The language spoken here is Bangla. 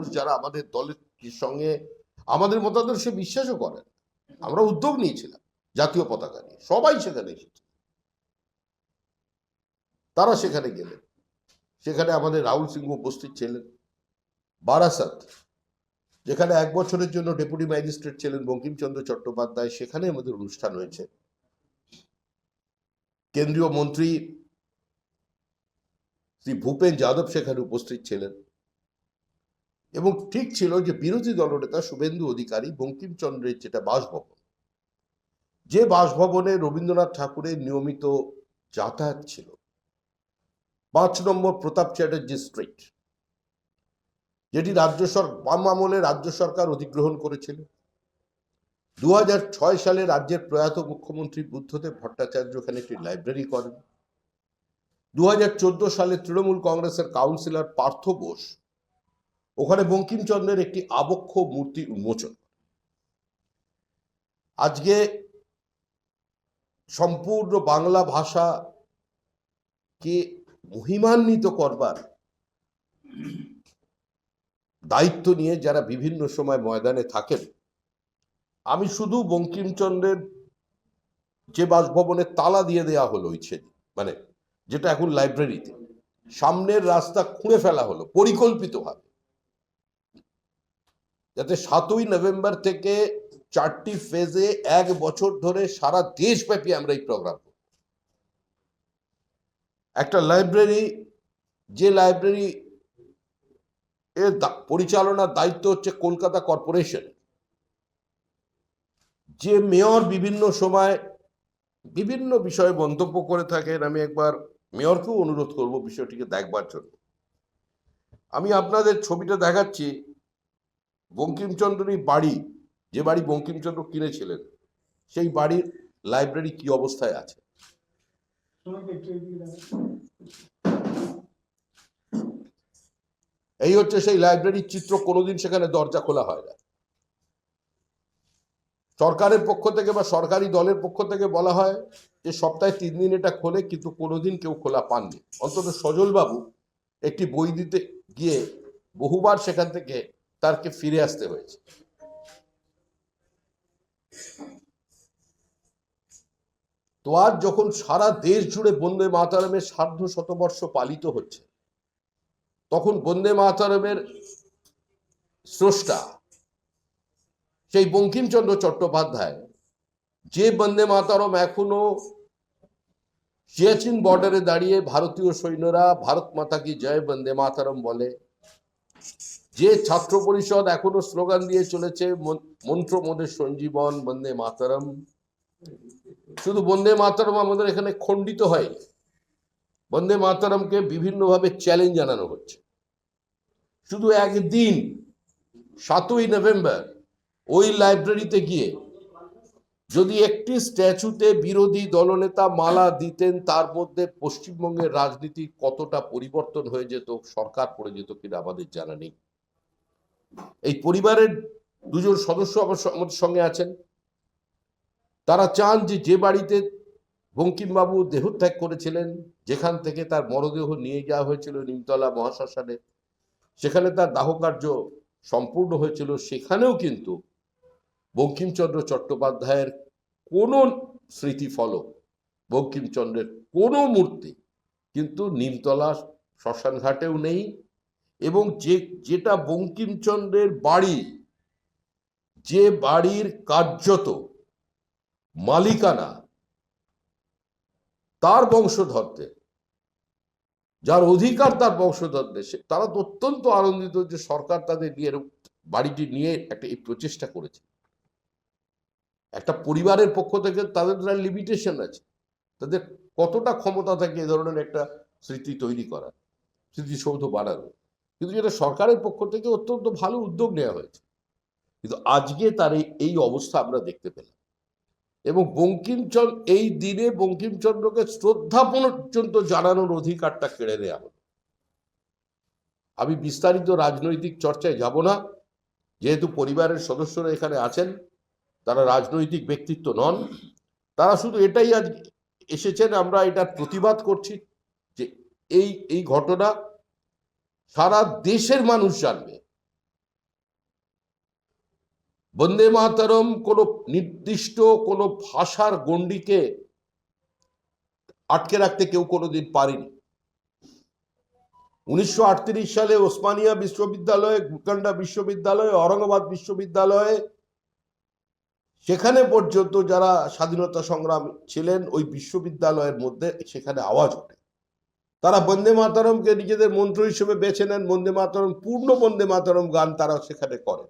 মানুষ যারা আমাদের দলের সঙ্গে, আমাদের মতাদর্শে বিশ্বাসও করেন আমরা উদ্যোগ নিয়েছিলাম জাতীয় পতাকা নিয়ে। সবাই সেখানে এসেছে। তারা সেখানে গেলেন। সেখানে আমাদের রাহুল সিংহ উপস্থিত ছিলেন। বারাসাত, যেখানে এক বছরের জন্য ডেপুটি ম্যাজিস্ট্রেট ছিলেন বঙ্কিমচন্দ্র চট্টোপাধ্যায়, সেখানে আমাদের অনুষ্ঠান হয়েছে। কেন্দ্রীয় মন্ত্রী শ্রী ভূপেন যাদব সেখানে উপস্থিত ছিলেন। এবং ঠিক ছিল যে বিরোধী দলনেতা শুভেন্দু অধিকারী বঙ্কিমচন্দ্রের যেটা বাসভবন। যে বাসভবনে রবীন্দ্রনাথ ঠাকুরের নিয়মিত যাতায়াত ছিল। পাঁচ নম্বর প্রতাপ চ্যাটার্জি স্ট্রিট, যেটি রাজ্য সরকার বাম আমলে রাজ্য সরকার অধিগ্রহণ করেছিল। দু হাজার ছয় সালে রাজ্যের প্রয়াত মুখ্যমন্ত্রী বুদ্ধদেব ভট্টাচার্য ওখানে একটি লাইব্রেরি করেন। দু হাজার চোদ্দ সালে তৃণমূল কংগ্রেসের কাউন্সিলর পার্থ বোস ওখানে বঙ্কিমচন্দ্রের একটি আবক্ষ মূর্তি উন্মোচন। আজকে সম্পূর্ণ বাংলা ভাষাকে মহিমান্বিত করবার দায়িত্ব নিয়ে যারা বিভিন্ন সময় ময়দানে থাকেন, আমি শুধু বঙ্কিমচন্দ্রের যে বাসভবনে তালা দিয়ে দেয়া হলো ইচ্ছে মানে যেটা এখন লাইব্রেরিতে সামনের রাস্তা খুঁড়ে ফেলা হলো, পরিকল্পিতভাবে। যাতে সাতই নভেম্বর থেকে চারটি ফেজে এক বছর ধরে সারা দেশব্যাপী আমরা এই প্রোগ্রাম একটা লাইব্রেরি যে লাইব্রেরি এর পরিচালনার দায়িত্ব হচ্ছে কলকাতা কর্পোরেশন যে মেয়র বিভিন্ন সময় বিভিন্ন বিষয়ে মন্তব্য করে থাকেন, আমি একবার মেয়রকেও অনুরোধ করব বিষয়টিকে দেখবার জন্য। আমি আপনাদের ছবিটা দেখাচ্ছি। বঙ্কিমচন্দ্রের বাড়ি, যে বাড়ি বঙ্কিমচন্দ্র কিনেছিলেন, সেই বাড়ির লাইব্রেরি কি অবস্থায় আছে? এই হচ্ছে সেই লাইব্রেরির চিত্র, কোনোদিন সেখানে দরজা খোলা হয় না। সরকারের পক্ষ থেকে বা সরকারি দলের পক্ষ থেকে বলা হয় যে সপ্তাহে তিন দিন এটা খোলে, কিন্তু কোনোদিন কেউ খোলা পাননি। অন্তত সজলবাবু একটি বই দিতে গিয়ে বহুবার সেখান থেকে তারকে ফিরে আসতে হয়েছে। তো আজ যখন সারা দেশ জুড়ে বন্দে মাতারামের সার্ধ শতবর্ষ পালিত হচ্ছে, তখন বন্দে মাতারামের স্রষ্টা সেই বঙ্কিমচন্দ্র চট্টোপাধ্যায়, যে বন্দে মাতারম এখনও সিয়াচিন বর্ডারে দাঁড়িয়ে ভারতীয় সৈন্যরা ভারত মাতা কি জয় বন্দে মাতারম বলে যে ছাত্র পরিষদ এখনও স্লোগান দিয়ে চলেছে, মন- মন্ত্র মোদের সঞ্জীবন, বন্দে মাতারম। শুধু বন্দে মাতারম আমাদের এখানে খণ্ডিত হয়নি। বন্দে মাতারমকে বিভিন্নভাবে চ্যালেঞ্জ জানানো হচ্ছে। শুধু একদিন, সাতই নভেম্বর, ওই লাইব্রেরিতে গিয়ে যদি একটি স্ট্যাচুতে বিরোধী দলনেতা মালা দিতেন, তার মধ্যে পশ্চিমবঙ্গের রাজনীতি কতটা পরিবর্তন হয়ে যেত, সরকার পড়ে যেত কিনা আমাদের জানা নেই। এই পরিবারের দুজন সদস্য আমার সঙ্গে আছেন। তারা চান যে যে বাড়িতে বঙ্কিমবাবু দেহত্যাগ করেছিলেন, যেখান থেকে তার মরদেহ নিয়ে যাওয়া হয়েছিল নিমতলা মহাশ্মশানে, সেখানে তার দাহ কার্য সম্পূর্ণ হয়েছিল, সেখানেও কিন্তু বঙ্কিমচন্দ্র চট্টোপাধ্যায়ের কোনো স্মৃতিফলক বঙ্কিমচন্দ্রের কোনো মূর্তি, কিন্তু নিমতলা শ্মশানঘাটেও নেই এবং যে, যেটা বঙ্কিমচন্দ্রের বাড়ি, যে বাড়ির কার্যত মালিকানা, তার বংশধরদের, যার অধিকার তার বংশধরদের তারা অত্যন্ত আনন্দিত যে সরকার তাদের নিয়ে, বাড়িটি নিয়ে একটা এই প্রচেষ্টা করেছে। একটা পরিবারের পক্ষ থেকে তাদের লিমিটেশন আছে। তাদের কতটা ক্ষমতা থাকে এ ধরনের একটা স্মৃতি তৈরি করা স্মৃতিসৌধ বানানো। কিন্তু যেটা সরকারের পক্ষ থেকে অত্যন্ত ভালো উদ্যোগ নেওয়া হয়েছে। কিন্তু আজকে তার এই অবস্থা আমরা দেখতে পেলাম। এবং বঙ্কিমচন্দ্র এই দিনে বঙ্কিমচন্দ্রকে শ্রদ্ধা পর্যন্ত জানানোর অধিকারটা কেড়ে নেওয়া হলো। আমি বিস্তারিত রাজনৈতিক চর্চায় যাব না। যেহেতু পরিবারের সদস্যরা এখানে আছেন তারা রাজনৈতিক ব্যক্তিত্ব নন। তারা শুধু এটাই আজ এসেছেন, আমরা এটার প্রতিবাদ করছি যে এই এই ঘটনা সারা দেশের মানুষ জানবে। বন্দে মাতরম কোনো নির্দিষ্ট কোনো ভাষার গণ্ডিকে আটকে রাখতে কেউ কোনোদিন পারেনি। উনিশশো আটত্রিশ সালে ওসমানিয়া বিশ্ববিদ্যালয়ে গুকান্ডা বিশ্ববিদ্যালয়ে, ঔরঙ্গাবাদ বিশ্ববিদ্যালয়ে সেখানে পর্যন্ত যারা স্বাধীনতা সংগ্রাম ছিলেন, ওই বিশ্ববিদ্যালয়ের মধ্যে সেখানে আওয়াজ ওঠে। তারা বন্দে মাতারমকে নিজেদের মন্ত্র হিসেবে বেছে নেন, বন্দে মাতারম, পূর্ণ বন্দে মাতারম গান তারা সেখানে করেন।